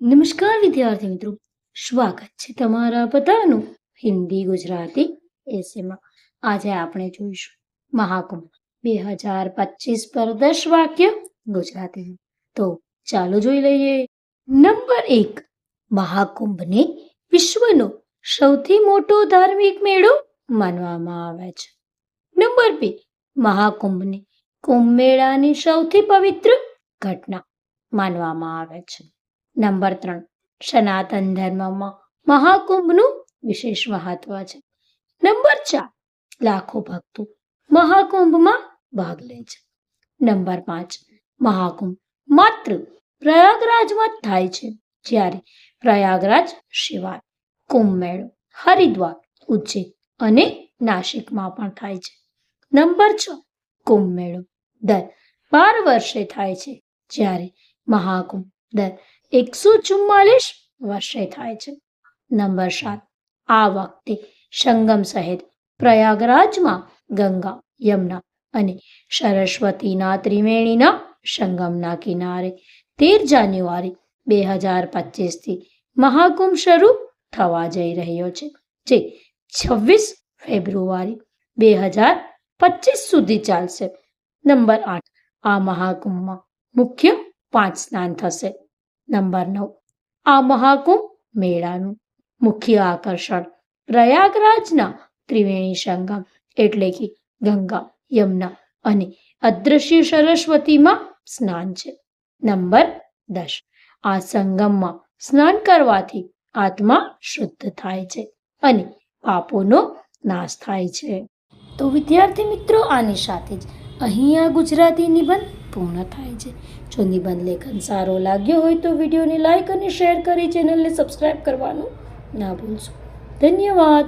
નમસ્કાર વિદ્યાર્થી મિત્રો. સ્વાગત છે તમારા બધાનું હિન્દી ગુજરાતી એસેમાં આજે આપણે જોઈશું મહાકુંભ બે હજાર પચીસ પર દસ વાક્ય ગુજરાતી. તો ચાલો જોઈ લઈએ. નંબર એક, મહાકુંભને વિશ્વનો સૌથી મોટો ધાર્મિક મેળો માનવામાં આવે છે. નંબર બે, મહાકુંભને કુંભ મેળાની સૌથી પવિત્ર ઘટના માનવામાં આવે છે. નંબર ત્રણ. સનાતન ધર્મમાં મહાકુંભનું વિશેષ મહત્વ છે. નંબર ચાર. લાખો ભક્તો મહાકુંભમાં ભાગ લે છે. નંબર પાંચ. મહાકુંભ માત્ર પ્રયાગરાજમાં થાય છે, જ્યારે પ્રયાગરાજ સિવાય કુંભ મેળો, હરિદ્વાર, ઉજ્જૈન અને નાસિકમાં પણ થાય છે. નંબર છ. કુંભ મેળો દર બાર વર્ષે થાય છે, જ્યારે મહાકુંભ દર એકસો ચુમ્માલીસ વર્ષે થાય છે. નંબર સાત. આ વખતે સંગમ સહિત પ્રયાગરાજમાં ગંગા, યમુના અને સરસ્વતીના ત્રિવેણીના સંગમના કિનારે તેર જાન્યુઆરી બે હજાર પચીસથી મહાકુંભ શરૂ થવા જઈ રહ્યો છે, જે છવ્વીસ ફેબ્રુઆરી બે હજાર પચીસ સુધી ચાલશે. નંબર આઠ. આ મહાકુંભમાં મુખ્ય પાંચ સ્નાન થશે. નંબર નવ. આ મહાકુંભ મેળાનું મુખ્ય આકર્ષણ પ્રયાગરાજના ત્રિવેણી સંગમ એટલે કે ગંગા, યમુના અને અદ્રશ્ય સરસ્વતીમાં સ્નાન છે. નંબર દસ. આ સંગમમાં સ્નાન કરવાથી આત્મા શુદ્ધ થાય છે અને પાપોનો નાશ થાય છે. તો વિદ્યાર્થી મિત્રો, આની સાથે જ અહીં આ ગુજરાતી નિબંધ પૂર્ણ થાય છે. જો નિબંધ લેખન સારો લાગ્યો હોય તો વિડીયોને લાઇક અને શેર કરી ચેનલને સબસ્ક્રાઈબ કરવાનું ના ભૂલશો. ધન્યવાદ.